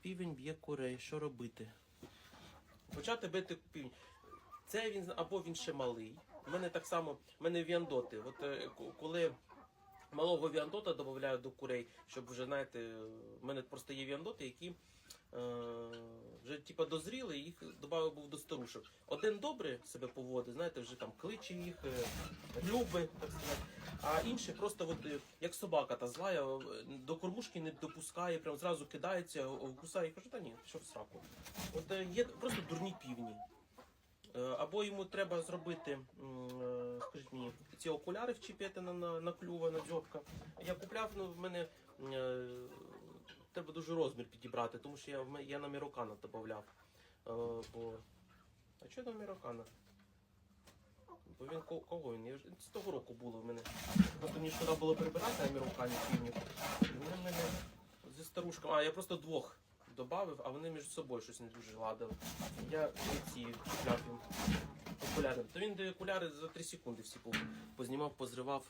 Півень б'є курей. Що робити? Почати бити півень. Це він або він ще малий. У мене так само, в мене віандоти. От е, коли малого віандота додають до курей, щоб вже знаєте, в мене просто є віандоти, які е, вже типа дозріли, їх додав був до старушок. Один добре себе поводить, знаєте, вже там кличе їх, е, любить, так сказати. А інший просто от, е, як собака та злая, е, до кормушки не допускає, прям зразу кидається, кусає. Я кажу, та ні, що в сраку. От е, є просто дурні півні. Або йому треба зробити, скажіть мені, ці окуляри вчепити на, на, на клюва, на дзьобка. Я купляв, ну в мене треба дуже розмір підібрати, тому що я, я на Мірокана додавав. Бо... А що там Мірокана? Бо він кого він? Я вже- З того року було в мене. Просто мені ж треба було прибирати на руками півнів. Вони мене зі старушками. А, я просто двох додав, а вони між собою щось не дуже ладили. Я ці купляв їм окуляри. То він де окуляри за 3 секунди всі познімав, позривав.